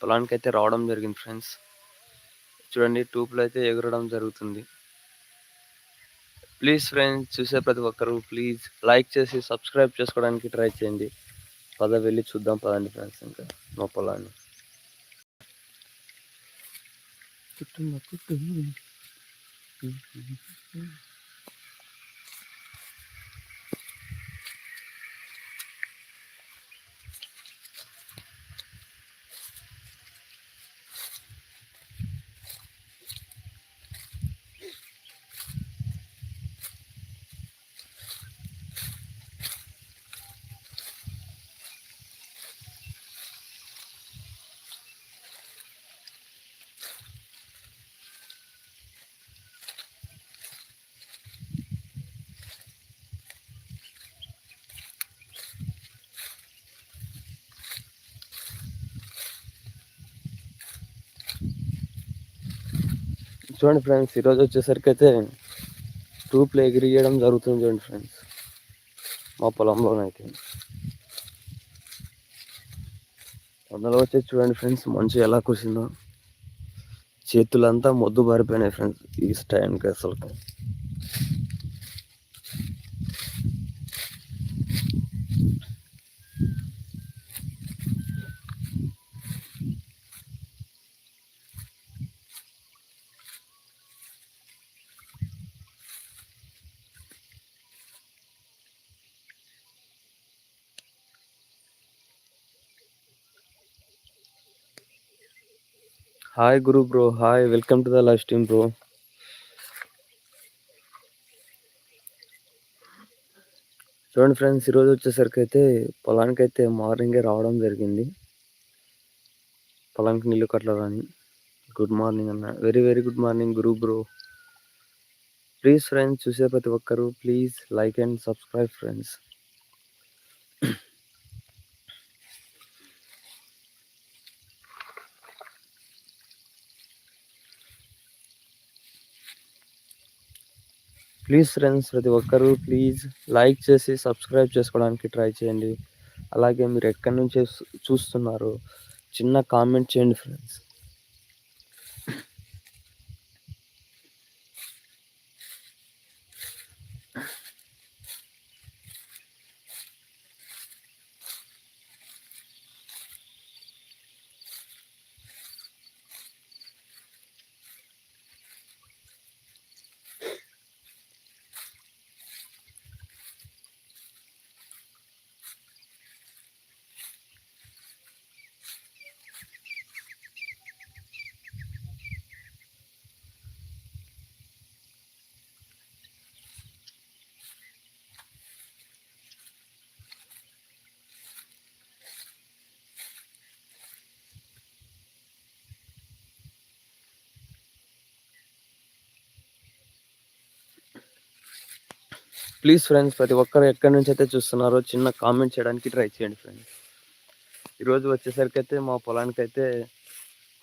పొలానికి అయితే రావడం జరిగింది ఫ్రెండ్స్. చూడండి ట్యూబ్లో అయితే ఎగరడం జరుగుతుంది. ప్లీజ్ ఫ్రెండ్స్ చూసే ప్రతి ఒక్కరు ప్లీజ్ లైక్ చేసి సబ్స్క్రైబ్ చేసుకోవడానికి ట్రై చేయండి. పద వెళ్ళి చూద్దాం పదండి ఫ్రెండ్స్ ఇంకా. మా పొలాన్ని. కుటుంబ కుటుంబం చూడండి ఫ్రెండ్స్ ఈరోజు వచ్చేసరికి అయితే ట్యూబ్లు ఎగిరియడం జరుగుతుంది చూడండి ఫ్రెండ్స్ మా పొలంలోనైతే అందులో వచ్చి చూడండి ఫ్రెండ్స్ మంచు ఎలా కూసిందో. చేతులంతా మొద్దు బారిపోయినాయి ఫ్రెండ్స్ ఈ టైంకి అసలు hi Guru bro hi welcome to the live stream bro చూడండి ఫ్రెండ్స్ ఈరోజు వచ్చేసరికి అయితే పొలానికి అయితే మార్నింగే రావడం జరిగింది. పొలానికి నీళ్ళు కట్టలని గుడ్ మార్నింగ్ అన్న. వెరీ వెరీ గుడ్ మార్నింగ్ గురు బ్రో ప్లీజ్ ఫ్రెండ్స్ చూసే ప్రతి ఒక్కరు please like and subscribe friends please friends ప్రతి ఒక్కరూ ప్లీజ్ లైక్ చేసి సబ్స్క్రైబ్ చేసుకోవడానికి ట్రై చేయండి. అలాగే మీరు ఎక్కడి నుంచి చూస్తున్నారు చిన్న కామెంట్ చేయండి ఫ్రెండ్స్ ప్లీజ్ ఫ్రెండ్స్ ప్రతి ఒక్కరు ఎక్కడి నుంచి అయితే చూస్తున్నారో చిన్న కామెంట్ చేయడానికి ట్రై చేయండి ఫ్రెండ్స్ ఈరోజు వచ్చేసరికి అయితే మా పొలానికి అయితే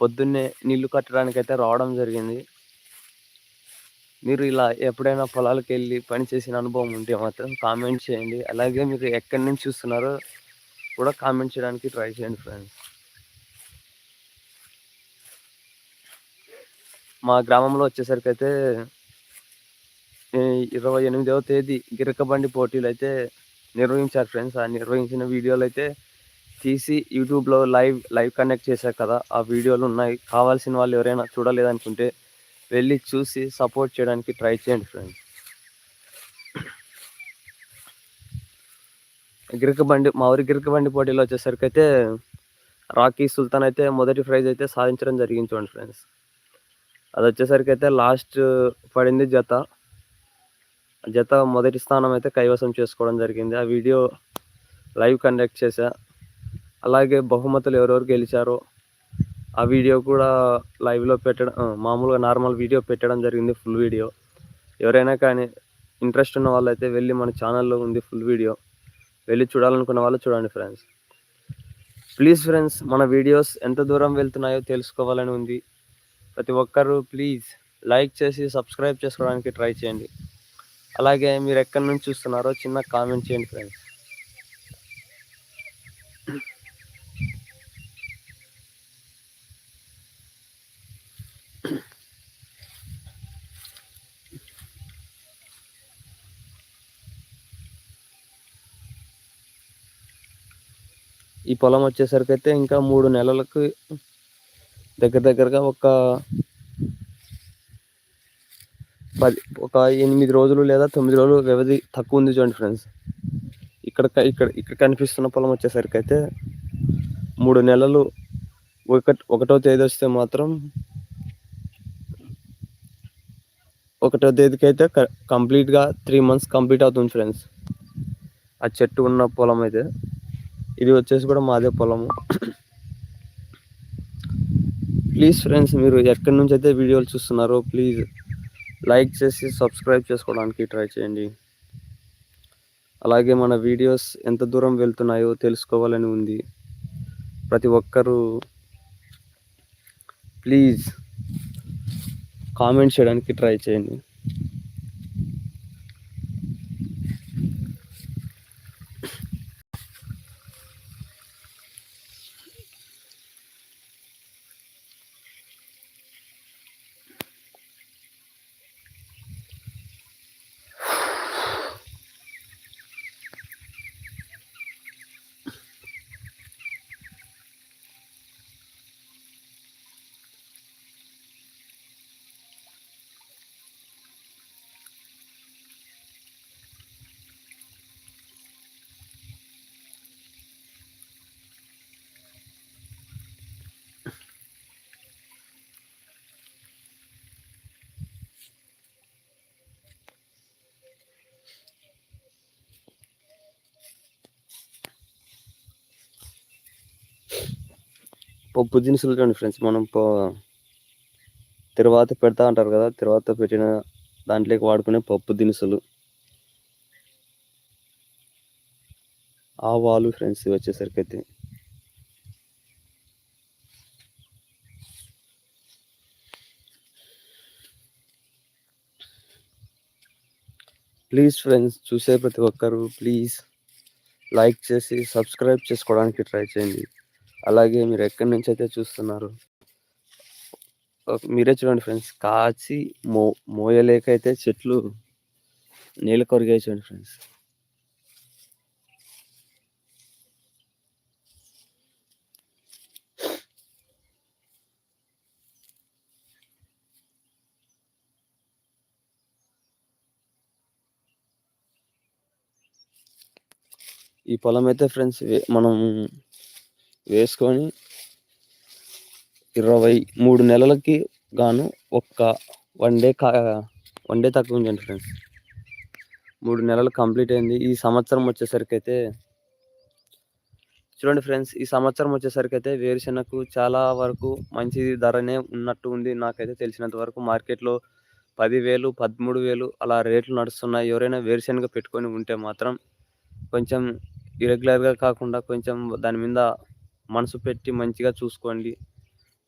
పొద్దున్నే నీళ్ళు కట్టడానికి అయితే రావడం జరిగింది. మీరు ఇలా ఎప్పుడైనా పొలాలకు వెళ్ళి పని చేసిన అనుభవం ఉంటే మాత్రం కామెంట్ చేయండి. అలాగే మీరు ఎక్కడి నుంచి చూస్తున్నారో కూడా కామెంట్ చేయడానికి ట్రై చేయండి ఫ్రెండ్స్ మా గ్రామంలో వచ్చేసరికి అయితే ఇరవై ఎనిమిదవ తేదీ గిరకబండి పోటీలు అయితే నిర్వహించారు ఫ్రెండ్స్. ఆ నిర్వహించిన వీడియోలు అయితే తీసి యూట్యూబ్లో లైవ్ లైవ్ కనెక్ట్ చేశారు కదా. ఆ వీడియోలు ఉన్నాయి. కావాల్సిన వాళ్ళు ఎవరైనా చూడలేదనుకుంటే వెళ్ళి చూసి సపోర్ట్ చేయడానికి ట్రై చేయండి ఫ్రెండ్స్. గిరకబండి మా ఊరి గిరకబండి పోటీలో వచ్చేసరికి అయితే రాకీ సుల్తాన్ అయితే మొదటి ప్రైజ్ అయితే సాధించడం జరిగింది చూడండి ఫ్రెండ్స్. అది వచ్చేసరికి అయితే లాస్ట్ పడింది జత. జత మొదటి స్థానం అయితే కైవసం చేసుకోవడం జరిగింది. ఆ వీడియో లైవ్ కండక్ట్ చేశా. అలాగే బహుమతులు ఎవరెవరు గెలిచారో ఆ వీడియో కూడా లైవ్లో పెట్టడం మామూలుగా నార్మల్ వీడియో పెట్టడం జరిగింది ఫుల్ వీడియో. ఎవరైనా కానీ ఇంట్రెస్ట్ ఉన్న వాళ్ళైతే వెళ్ళి మన ఛానల్లో ఉంది ఫుల్ వీడియో. వెళ్ళి చూడాలనుకున్న వాళ్ళు చూడండి ఫ్రెండ్స్. ప్లీజ్ ఫ్రెండ్స్ మన వీడియోస్ ఎంత దూరం వెళ్తున్నాయో తెలుసుకోవాలని ఉంది. ప్రతి ఒక్కరూ ప్లీజ్ లైక్ చేసి సబ్స్క్రైబ్ చేసుకోవడానికి ట్రై చేయండి. అలాగే మీరు ఎక్కడి నుంచి చూస్తున్నారో చిన్న కామెంట్ చేయండి ఫ్రెండ్స్. ఈ పొలం వచ్చేసరికి అయితే ఇంకా మూడు నెలలకు దగ్గర దగ్గరగా ఒక పది ఒక ఎనిమిది రోజులు లేదా తొమ్మిది రోజులు వ్యవధి తక్కువ ఉంది చూడండి ఫ్రెండ్స్ ఇక్కడ ఇక్కడ ఇక్కడ కనిపిస్తున్న పొలం వచ్చేసరికి అయితే మూడు నెలలు ఒక ఒకటో తేదీ వస్తే మాత్రం ఒకటో తేదీకి అయితే కంప్లీట్గా త్రీ మంత్స్ కంప్లీట్ అవుతుంది ఫ్రెండ్స్ ఆ చెట్టు ఉన్న పొలం అయితే. ఇది వచ్చేసి కూడా మాదే పొలము. ప్లీజ్ ఫ్రెండ్స్ మీరు ఎక్కడి నుంచి అయితే వీడియోలు చూస్తున్నారో ప్లీజ్ లైక్ చేసి సబ్స్క్రైబ్ చేసుకోవడానికి ట్రై చేయండి. అలాగే మన వీడియోస్ ఎంత దూరం వెళ్తున్నాయో తెలుసుకోవాలని ఉంది. ప్రతి ఒక్కరూ ప్లీజ్ కామెంట్ చేయడానికి ట్రై చేయండి. పప్పు దినుసులు చూడండి ఫ్రెండ్స్. మనం తర్వాత పెడతా అంటారు కదా తర్వాత పెట్టిన దాంట్లోకి వాడుకునే పప్పు దినుసులు. ఆవాలు ఫ్రెండ్స్ వచ్చేసరికి అయితే. ప్లీజ్ ఫ్రెండ్స్ చూసే ప్రతి ఒక్కరు ప్లీజ్ లైక్ చేసి సబ్స్క్రైబ్ చేసుకోవడానికి ట్రై చేయండి. అలాగే మీరు ఎక్కడి నుంచి అయితే చూస్తున్నారు మీరే చూడండి ఫ్రెండ్స్. కాచి మో మోయలేక అయితే చెట్లు నీళ్ళు కొరిగాయి చూడండి ఫ్రెండ్స్. ఈ పొలం అయితే ఫ్రెండ్స్ మనం వేసుకొని ఇరవై మూడు నెలలకి గాను ఒక్క వన్ డే కా వన్ డే తక్కువ ఉంచండి ఫ్రెండ్స్. మూడు నెలలు కంప్లీట్ అయింది. ఈ సంవత్సరం వచ్చేసరికి అయితే చూడండి ఫ్రెండ్స్ ఈ సంవత్సరం వచ్చేసరికి అయితే వేరుశెనగకు చాలా వరకు మంచి ధరనే ఉన్నట్టు ఉంది. నాకైతే తెలిసినంత వరకు మార్కెట్లో పదివేలు పదమూడు వేలు అలా రేట్లు నడుస్తున్నాయి. ఎవరైనా వేరుశెనగ పెట్టుకొని ఉంటే మాత్రం కొంచెం ఇరెగ్యులర్గా కాకుండా కొంచెం దాని మీద మనసు పెట్టి మంచిగా చూసుకోండి.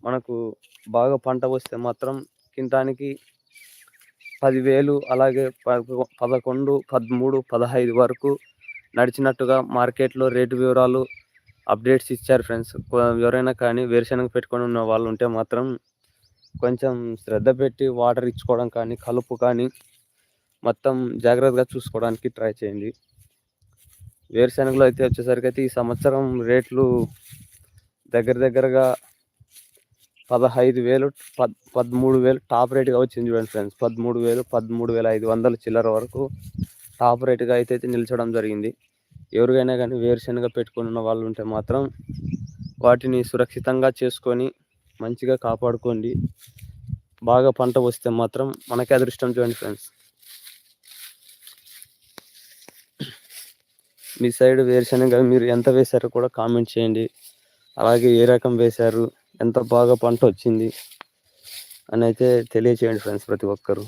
మనకు బాగా పంట వస్తే మాత్రం కింటానికి పదివేలు అలాగే పదకొండు పదమూడు పదహైదు వరకు నడిచినట్టుగా మార్కెట్లో రేటు వివరాలు అప్డేట్స్ ఇచ్చారు ఫ్రెండ్స్. ఎవరైనా కానీ వేరుశనగ పెట్టుకొని ఉన్న వాళ్ళు ఉంటే మాత్రం కొంచెం శ్రద్ధ పెట్టి వాటర్ ఇచ్చుకోవడం కానీ కలుపు కానీ మొత్తం జాగ్రత్తగా చూసుకోవడానికి ట్రై చేయండి. వేరుశనగలో అయితే వచ్చేసరికి అయితే ఈ సంవత్సరం రేట్లు దగ్గర దగ్గరగా పదహైదు వేలు పద్ పదమూడు వేలు టాప్ రేట్గా వచ్చింది చూడండి ఫ్రెండ్స్. పదమూడు వేలు పదమూడు వేల ఐదు వందల చిల్లర వరకు టాప్ రేట్గా అయితే నిలిచడం జరిగింది. ఎవరికైనా కానీ వేరుశనగ పెట్టుకుని ఉన్న వాళ్ళు ఉంటే మాత్రం వాటిని సురక్షితంగా చేసుకొని మంచిగా కాపాడుకోండి. బాగా పంట వస్తే మాత్రం మనకే అదృష్టం చూడండి ఫ్రెండ్స్. మీ సైడ్ వేరుశనగ మీరు ఎంత వేశారో కూడా కామెంట్ చేయండి. అలాగే ఏ రకం వేశారు? ఎంత బాగా పంట వచ్చింది? అని అయితే తెలియచేయండి ఫ్రెండ్స్ ప్రతి ఒక్కరు.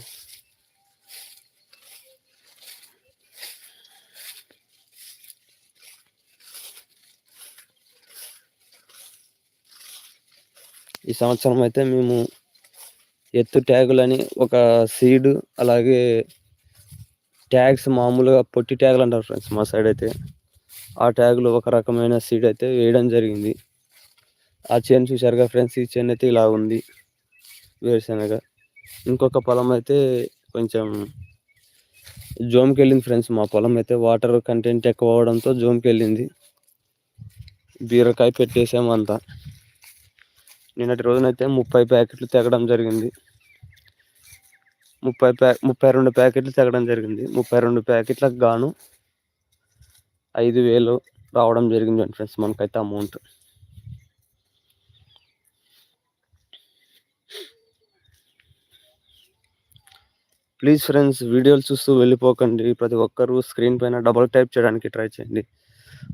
ఈ సంవత్సరం అయితే మేము ఎత్తు ట్యాగులని ఒక సీడ్ అలాగే ట్యాగ్స్ మామూలుగా పొట్టి ట్యాగులు అంటారు ఫ్రెండ్స్ మా సైడ్ అయితే. ఆ ట్యాగులు ఒక రకమైన సీడ్ అయితే వేయడం జరిగింది. ఆ చేను చూసారుగా ఫ్రెండ్స్ ఈ చేను అయితే ఇలా ఉంది వేరుశనగ. ఇంకొక పొలం అయితే కొంచెం జోమ్కి వెళ్ళింది ఫ్రెండ్స్ మా పొలం అయితే వాటర్ కంటెంట్ ఎక్కువ అవడంతో జోమ్కి వెళ్ళింది బీరకాయ పెట్టేసాము అంతా. నిన్నటి రోజునైతే ముప్పై ప్యాకెట్లు తెగడం జరిగింది. ముప్పై ప్యా ముప్పై రెండు ప్యాకెట్లు తెగడం జరిగింది. ముప్పై రెండు ప్యాకెట్లకు గాను ఐదు వేలు రావడం జరిగింది ఫ్రెండ్స్ మనకైతే అమౌంట్. ప్లీజ్ ఫ్రెండ్స్ వీడియోలు చూస్తూ వెళ్ళిపోకండి. ప్రతి ఒక్కరూ స్క్రీన్ పైన డబల్ టైప్ చేయడానికి ట్రై చేయండి.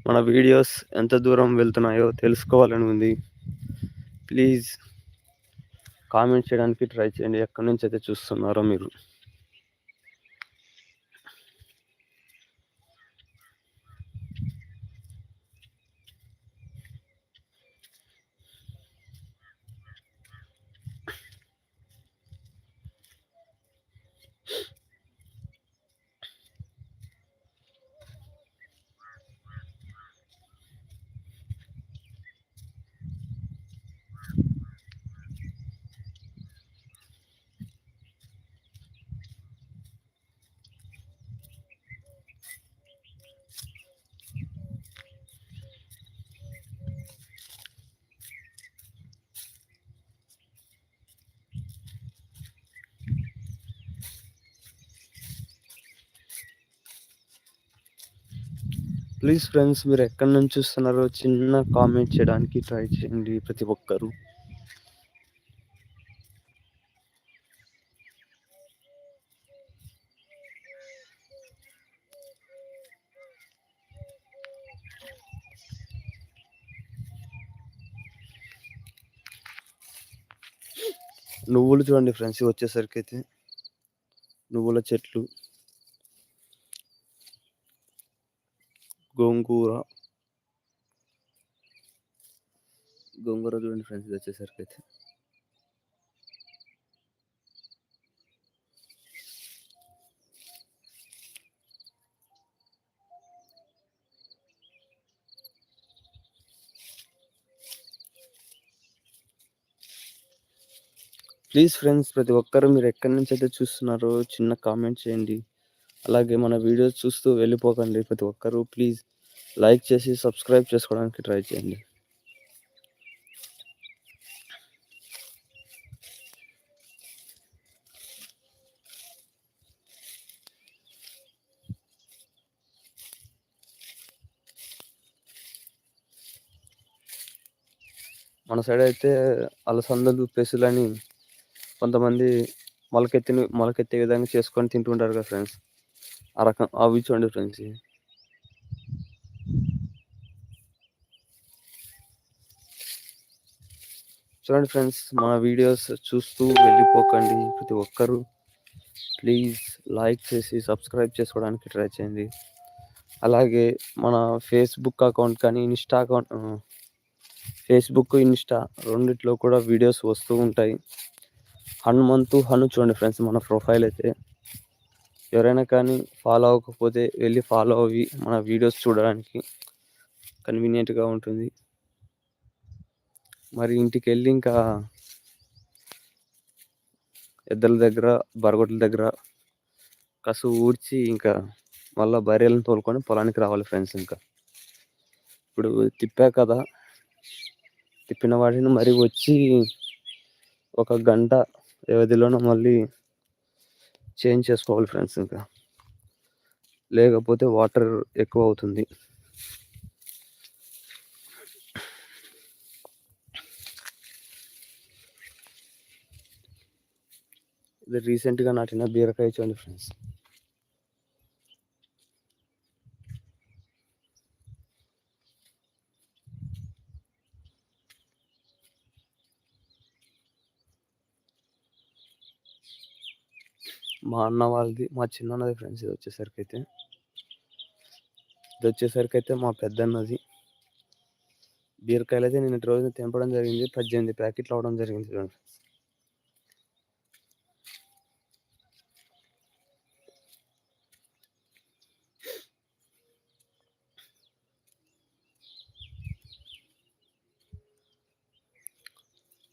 మన వీడియోస్ ఎంత దూరం వెళ్తున్నాయో తెలుసుకోవాలని ఉంది. ప్లీజ్ కామెంట్ చేయడానికి ట్రై చేయండి. ఎక్కడి నుంచి అయితే చూస్తున్నారో మీరు. ప్లీజ్ ఫ్రెండ్స్ మీరు ఎక్కడి నుంచి చూస్తున్నారో చిన్న కామెంట్ చేయడానికి ట్రై చేయండి ప్రతి ఒక్కరు. నువ్వులు చూడండి ఫ్రెండ్స్ వచ్చేసరికి అయితే నువ్వుల చెట్లు. గోంగూర. గోంగూర చూడండి ఫ్రెండ్స్ ఇది వచ్చేసరికి అయితే. ప్లీజ్ ఫ్రెండ్స్ ప్రతి ఒక్కరు మీరు ఎక్కడి నుంచి అయితే చూస్తున్నారో చిన్న కామెంట్ చేయండి. అలాగే మన వీడియోస్ చూస్తూ వెళ్ళిపోకండి ప్రతి ఒక్కరూ. ప్లీజ్ లైక్ చేసి సబ్స్క్రైబ్ చేసుకోవడానికి ట్రై చేయండి. మన సైడ్ అయితే అలసందలు పెసులని కొంతమంది మొలకెత్తిని మొలకెత్తే విధంగా చేసుకొని తింటుంటారు కదా ఫ్రెండ్స్. ఆ రకం అవి చూడండి ఫ్రెండ్స్ చూడండి ఫ్రెండ్స్ మన వీడియోస్ చూస్తూ వెళ్ళిపోకండి ప్రతి ఒక్కరూ. ప్లీజ్ లైక్ చేసి సబ్స్క్రైబ్ చేసుకోవడానికి ట్రై చేయండి. అలాగే మన ఫేస్బుక్ అకౌంట్ కానీ ఇన్స్టా అకౌంట్ ఫేస్బుక్ ఇన్స్టా రెండిట్లో కూడా వీడియోస్ వస్తూ ఉంటాయి. హనుమంతు హను చూడండి ఫ్రెండ్స్ మన ప్రొఫైల్ అయితే. ఎవరైనా కానీ ఫాలో అవ్వకపోతే వెళ్ళి ఫాలో అవి మన వీడియోస్ చూడడానికి కన్వీనియంట్గా ఉంటుంది. మరి ఇంటికి వెళ్ళి ఇంకా ఎద్దల దగ్గర బరగొట్ల దగ్గర కసు ఊడ్చి ఇంకా మళ్ళీ బర్రెలను తోలుకొని పొలానికి రావాలి ఫ్రెండ్స్ ఇంకా. ఇప్పుడు తిప్పా కదా తిప్పిన వాటిని మరి వచ్చి ఒక గంట వ్యవధిలోనూ మళ్ళీ చేంజ్ చేసుకోవాలి ఫ్రెండ్స్ ఇంకా. లేకపోతే వాటర్ ఎక్కువ అవుతుంది ఇది రీసెంట్గా నాటిన బీరకాయ చూడండి ఫ్రెండ్స్. మా అన్న వాళ్ళది మా చిన్నది ఫ్రెండ్స్ ఇది వచ్చేసరికి అయితే ఇది వచ్చేసరికి అయితే మా పెద్దన్నది. బీరకాయలు అయితే నిన్నటి రోజున తెంపడం జరిగింది. పద్దెనిమిది ప్యాకెట్లు అవడం జరిగింది ఫ్రెండ్స్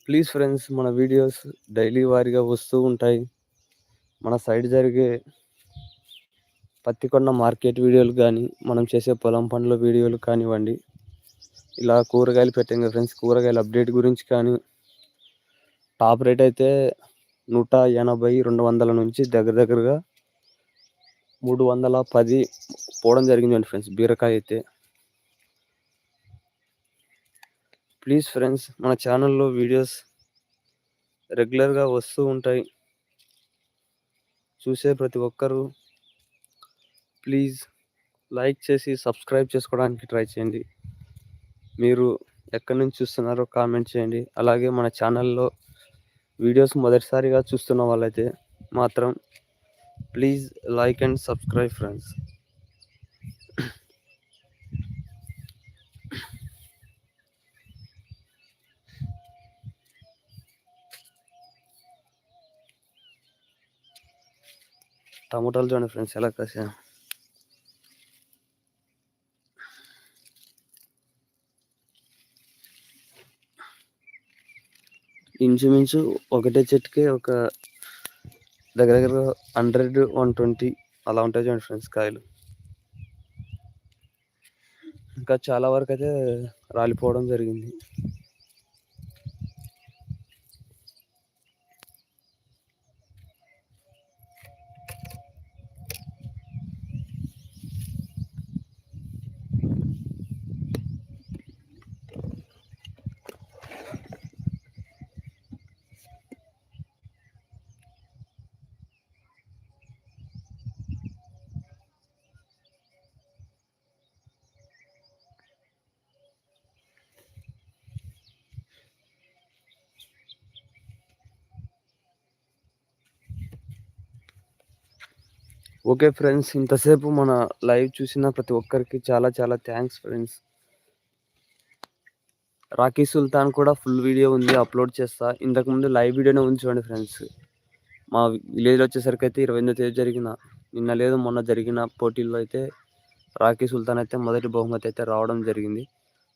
ప్లీజ్ ఫ్రెండ్స్ మన వీడియోస్ డైలీ వారీగా వస్తూ ఉంటాయి. మన సైడ్ జరిగే పత్తి కొన్న మార్కెట్ వీడియోలు కానీ మనం చేసే పొలం పనుల వీడియోలు కానివ్వండి ఇలా కూరగాయలు పెట్టాం కదా ఫ్రెండ్స్ కూరగాయల అప్డేట్ గురించి కానీ టాప్ రేట్ అయితే నూట ఎనభై రెండు వందల నుంచి దగ్గర దగ్గరగా మూడు వందల పది పోవడం జరిగిందండి ఫ్రెండ్స్ బీరకాయ అయితే. ప్లీజ్ ఫ్రెండ్స్ మన ఛానల్లో వీడియోస్ రెగ్యులర్గా వస్తూ ఉంటాయి. చూసే ప్రతి ఒక్కరూ ప్లీజ్ లైక్ చేసి సబ్స్క్రైబ్ చేసుకోవడానికి ట్రై చేయండి. మీరు ఎక్కడి నుంచి చూస్తున్నారో కామెంట్ చేయండి. అలాగే మన ఛానల్లో వీడియోస్ మొదటిసారిగా చూస్తున్న వాళ్ళైతే మాత్రం please like and subscribe friends. టమాటాలు చూడండి ఫ్రెండ్స్ ఎలా కాసా ఇంచుమించు ఒకటే చెట్టుకి ఒక దగ్గర దగ్గర హండ్రెడ్ వన్ ట్వంటీ అలా ఉంటాయి చూడండి ఫ్రెండ్స్ కాయలు. ఇంకా చాలా వరకు అయితే రాలిపోవడం జరిగింది. ఓకే ఫ్రెండ్స్ ఇంతసేపు మన లైవ్ చూసిన ప్రతి ఒక్కరికి చాలా చాలా థ్యాంక్స్ ఫ్రెండ్స్. రాకీ సుల్తాన్ కూడా ఫుల్ వీడియో ఉంది అప్లోడ్ చేస్తా. ఇంతకుముందు లైవ్ వీడియోనే ఉంది చూడండి ఫ్రెండ్స్. మా విలేజ్లో వచ్చేసరికి అయితే ఇరవై ఎనిమిదో తేదీ జరిగిన నిన్న లేదు మొన్న జరిగిన పోటీల్లో అయితే రాకీ సుల్తాన్ అయితే మొదటి బహుమతి అయితే రావడం జరిగింది.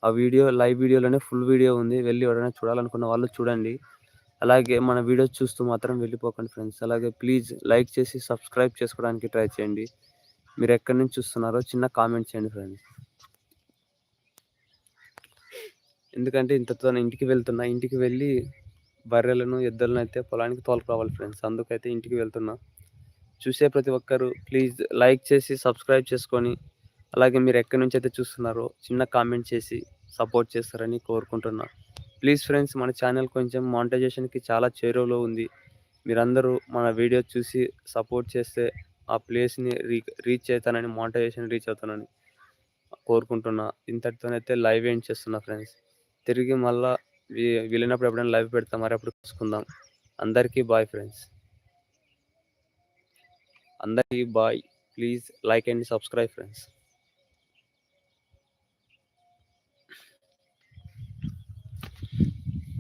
ఆ వీడియో లైవ్ వీడియోలోనే ఫుల్ వీడియో ఉంది. వెళ్ళి ఎవరైనా చూడాలనుకున్న వాళ్ళు చూడండి. అలాగే మన వీడియోస్ చూస్తూ మాత్రం వెళ్ళిపోకండి ఫ్రెండ్స్. అలాగే ప్లీజ్ లైక్ చేసి సబ్స్క్రైబ్ చేసుకోవడానికి ట్రై చేయండి. మీరు ఎక్కడి నుంచి చూస్తున్నారో చిన్న కామెంట్ చేయండి ఫ్రెండ్స్. ఎందుకంటే ఇంతతో ఇంటికి వెళ్తున్నా. ఇంటికి వెళ్ళి బర్రెలను ఎద్దులను అయితే పొలానికి తోలుకురావాలి ఫ్రెండ్స్. అందుకైతే ఇంటికి వెళ్తున్నా. చూసే ప్రతి ఒక్కరు ప్లీజ్ లైక్ చేసి సబ్స్క్రైబ్ చేసుకొని అలాగే మీరు ఎక్కడి నుంచి అయితే చూస్తున్నారో చిన్న కామెంట్ చేసి సపోర్ట్ చేస్తారని కోరుకుంటున్నాను ప్లీజ్ ఫ్రెండ్స్ మన ఛానల్ కొంచెం మానిటైజేషన్కి చాలా చేరువలో ఉంది. మీరందరూ మన వీడియో చూసి సపోర్ట్ చేస్తే ఆ ప్లేస్ని రీ రీచ్ అవుతానని మానిటైజేషన్ రీచ్ అవుతానని కోరుకుంటున్నా. ఇంతటితోనైతే లైవ్ ఏం చేస్తున్నా ఫ్రెండ్స్. తిరిగి మళ్ళా వీలైనప్పుడు ఎప్పుడైనా లైవ్ పెడతాం. మరి అప్పుడు చూసుకుందాం. అందరికీ బాయ్ ఫ్రెండ్స్. అందరికీ bye. Please like and subscribe friends.